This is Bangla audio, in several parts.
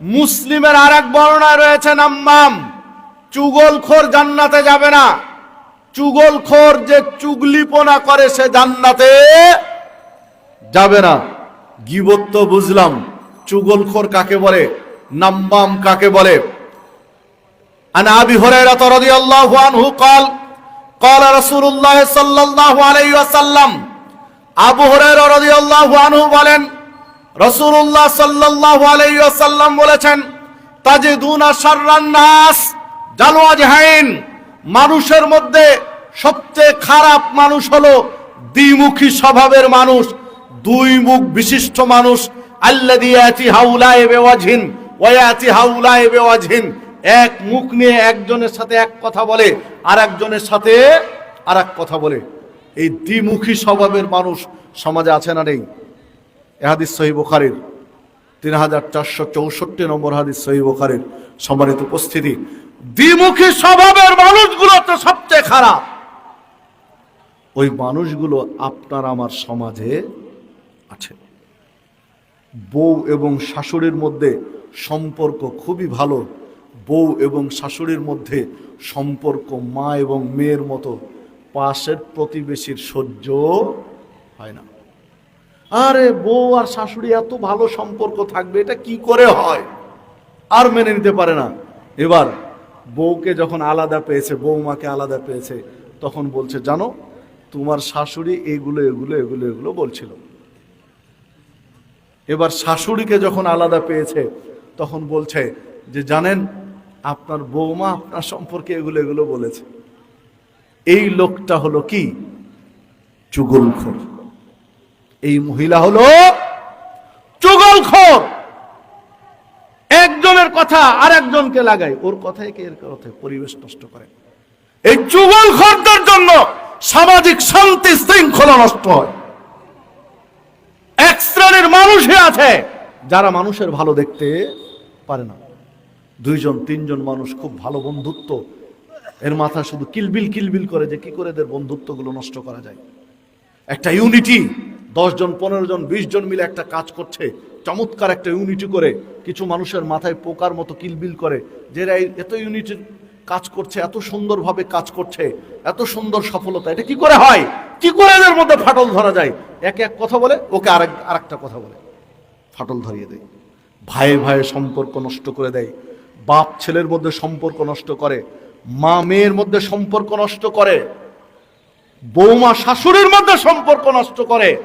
মুসলিমের আরেক বর্ণনা রয়েছে নাম্মাম চুগলখোর জান্নাতে যাবে না চুগলখোর যে চুগলিপনা করে সে জান্নাতে যাবে না গিবত তো বুঝলাম চুগলখোর কাকে বলে নাম্মাম কাকে বলে عن ابي هريره رضي الله عنه قال قال رسول الله صلى الله عليه وسلم আবু হুরায়রা রাদিয়াল্লাহু আনহু বলেন আলাইহি ওয়াসাল্লাম বলেছেন, তাজিদুনা শাররান নাস জালওয়াজহাইন মানুষের মধ্যে সবচেয়ে খারাপ মানুষ হলো দ্বিমুখী স্বভাবের মানুষ, দুই মুখ বিশিষ্ট মানুষ। এক মুখ নিয়ে একজনের সাথে এক কথা বলে আর একজনের সাথে আর কথা বলে। এই দ্বিমুখী স্বভাবের মানুষ সমাজে আছে না নেই? হাদিস সহি তিন হাজার চারশো চৌষট্টি নম্বর হাদিস সহি বুখারীর সম্মানিত উপস্থিতি। দ্বিমুখী স্বভাবের মানুষগুলো তো সবচেয়ে খারাপ। ওই মানুষগুলো আপনার আমার সমাজে আছে। বউ এবং শাশুড়ির মধ্যে সম্পর্ক খুবই ভালো। বউ এবং শাশুড়ির মধ্যে সম্পর্ক মা এবং মেয়ের মতো। পাশের প্রতিবেশীর সহ্য হয় না। আরে বউ আর শাশুড়ি এত ভালো সম্পর্ক থাকবে, এটা কি করে হয়? আর মেনে নিতে পারে না। এবার বউকে যখন আলাদা পেয়েছে বৌমাকে আলাদা পেয়েছে, তখন বলছে, জানো, তোমার শাশুড়ি এগুলো এগুলো এগুলো এগুলো বলছিল। এবার শাশুড়িকে যখন আলাদা পেয়েছে, তখন বলছে যে, জানেন, আপনার বৌমা আপনার সম্পর্কে এগুলো এগুলো বলেছে। এই লোকটা হলো কি? চুগলখোর। এই মহিলা হলো চুগলখোর। একজনের কথা আর একজনকে লাগায়। ওর কথাই কে এর কথায় পরিবেশ নষ্ট করে। এই চুগলখোরদের জন্য সামাজিক শান্তি শৃঙ্খলা নষ্ট হয়। এক শ্রেণির মানুষই আছে যারা মানুষের ভালো দেখতে পারে না। দুইজন, তিনজন মানুষ খুব ভালো বন্ধুত্ব। এর মাথা শুধু কিলবিল কিলবিল করে যে কি করে এদের বন্ধুত্বগুলো নষ্ট করা যায়। একটা ইউনিটি দশ জন পনেরো জন বিশ জন মিলে একটা কাজ করছে। চমৎকার একটা ইউনিটি করে কিছু মানুষের মাথায় পোকার মতো কিলবিল করে। যে এত ইউনিটির কাজ করছে, এত সুন্দরভাবে কাজ করছে, এত সুন্দর সফলতা, এটা কি করে হয়? কি করে এদের মধ্যে ফাটল ধরা যায়? একে এক কথা বলে, ওকে আরেক আরেকটা কথা বলে। ফাটল ধরিয়ে দেয়। ভাইয়ে ভাইয়ে সম্পর্ক নষ্ট করে দেয়। বাপ ছেলের মধ্যে সম্পর্ক নষ্ট করে। মা মেয়ের মধ্যে সম্পর্ক নষ্ট করে। বৌমা, শাশুড়ির মধ্যে সম্পর্ক নষ্ট করে।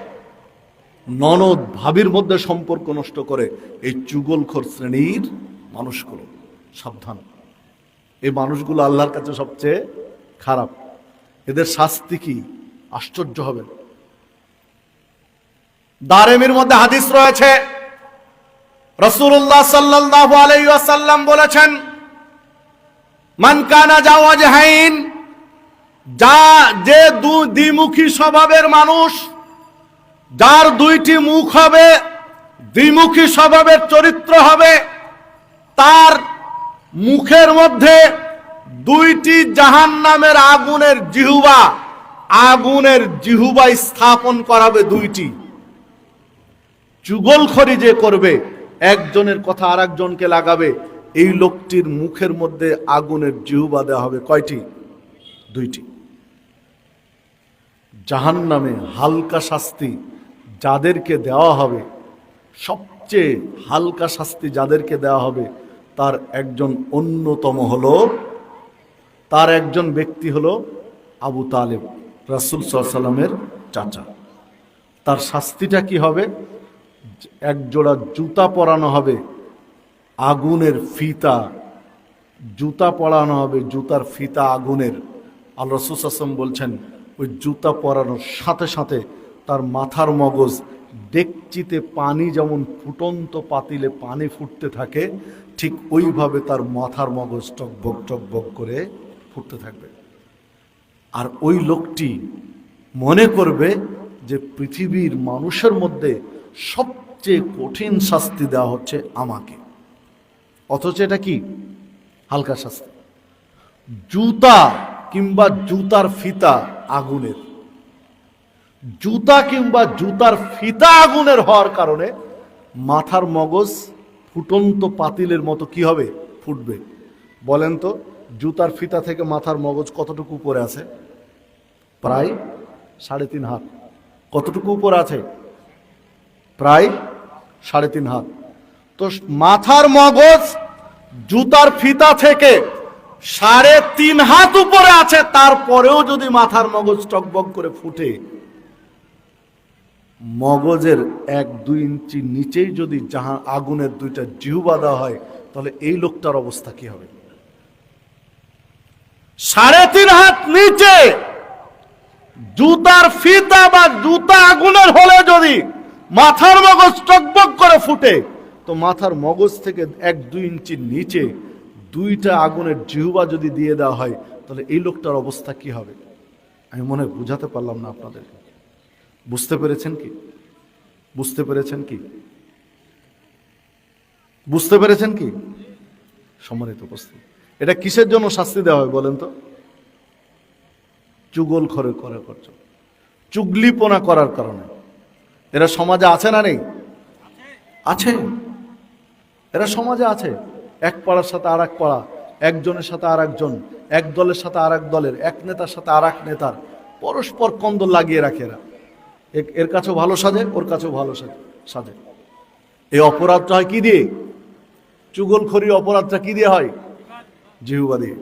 ননদ ভাবির মধ্যে সম্পর্ক নষ্ট করে এই চুগলখোর শ্রেণির মানুষগুলো, সাবধান। এই মানুষগুলো আল্লাহর কাছে সবচেয়ে খারাপ। এদের শাস্তি কি? আশ্চর্য হবে। দারেমির মধ্যে হাদিস রয়েছে রসুল্লাহ সাল্লাল্লাহু আলাইহি ওয়াসাল্লাম বলেছেন, মান কানা জাওয়াজহাইন যা যে দ্বিমুখী স্বভাবের মানুষ যার দুইটি মুখ হবে, দ্বিমুখী স্বভাবের চরিত্র হবে, তার মুখের মধ্যে দুইটি জাহান নামের আগুনের জিহুবা আগুনের জিহুবা স্থাপন করাবে দুইটি। চুগলখড়ি যে করবে, একজনের কথা আর একজনকে লাগাবে, এই লোকটির মুখের মধ্যে আগুনের জিহুবা দেওয়া হবে কয়টি? দুইটি। জাহান নামে হালকা শাস্তি যাদেরকে দেওয়া হবে, সবচেয়ে হালকা শাস্তি যাদেরকে দেওয়া হবে, তার একজন অন্যতম হলো, তার একজন ব্যক্তি হলো আবু তালেব, রাসুল সাল্লামের চাচা। তার শাস্তিটা কি হবে? এক জোড়া জুতা পরানো হবে, আগুনের ফিতা। জুতা পরানো হবে, জুতার ফিতা আগুনের। আল রসুল আসলাম বলছেন, ওই জুতা পরানোর সাথে সাথে তার মাথার মগজ ডেকচিতে পানি যেমন ফুটন্ত পাতিলে পানি ফুটতে থাকে, ঠিক ওইভাবে তার মাথার মগজ টকবক টকবক করে ফুটতে থাকবে। আর ওই লোকটি মনে করবে যে পৃথিবীর মানুষের মধ্যে সবচেয়ে কঠিন শাস্তি দেওয়া হচ্ছে আমাকে। অথচ এটা কি? হালকা শাস্তি। জুতা কিংবা জুতার ফিতা আগুনের। জুতা কিংবা জুতার ফিতা আগুনের হওয়ার কারণে মাথার মগজ ফুটন্ত পাতিলের মতো কি হবে? ফুটবে। বলেন তো, জুতার ফিতা থেকে মাথার মগজ কতটুকু উপরে আছে? প্রায় সাড়ে তিন হাত। কতটুকু উপরে আছে? প্রায় সাড়ে তিন হাত। তো মাথার মগজ জুতার ফিতা থেকে সাড়ে তিন হাত উপরে আছে, তারপরেও যদি মাথার মগজ টকবক করে ফুটে মগজের এক দুই ইঞ্চি নিচেই যদি যাহা আগুনের দুইটা জিহুবা দেওয়া হয়, তাহলে এই লোকটার অবস্থা কি হবে? সাড়ে তিন হাত নিচে জুতার ফিতা বা জুতা আগুনের হলে যদি মাথার মগজ টকবক করে ফুটে, তো মাথার মগজ থেকে এক দুই ইঞ্চি নিচে দুইটা আগুনের জিহুবা যদি দিয়ে দেওয়া হয়, তাহলে এই লোকটার অবস্থা কি হবে? আমি মনে বুঝাতে পারলাম না আপনাদের বুঝতে পেরেছেন কি? বুঝতে পেরেছেন কি? বুঝতে পেরেছেন কি? সম্মানিত উপস্থিত। এটা কিসের জন্য শাস্তি দেওয়া হয় বলেন তো? চুগল খরে করার করছ। চুগলিপনা করার কারণে। এরা সমাজে আছে না নেই? আছে। এরা সমাজে আছে। এক পাড়ার সাথে আর এক পাড়া, একজনের সাথে আর একজন এক দলের সাথে আর এক দলের, এক নেতার সাথে আর এক নেতার, পরস্পর কন্দল লাগিয়ে রাখে এরা। এর কাছেও ভালো সাজে, ওর কাছেও ভালো সাজে সাজে। এই অপরাধটা হয় কি দিয়ে? চুগলখড়ি অপরাধটা কি দিয়ে হয়? জিহুবা দিয়ে।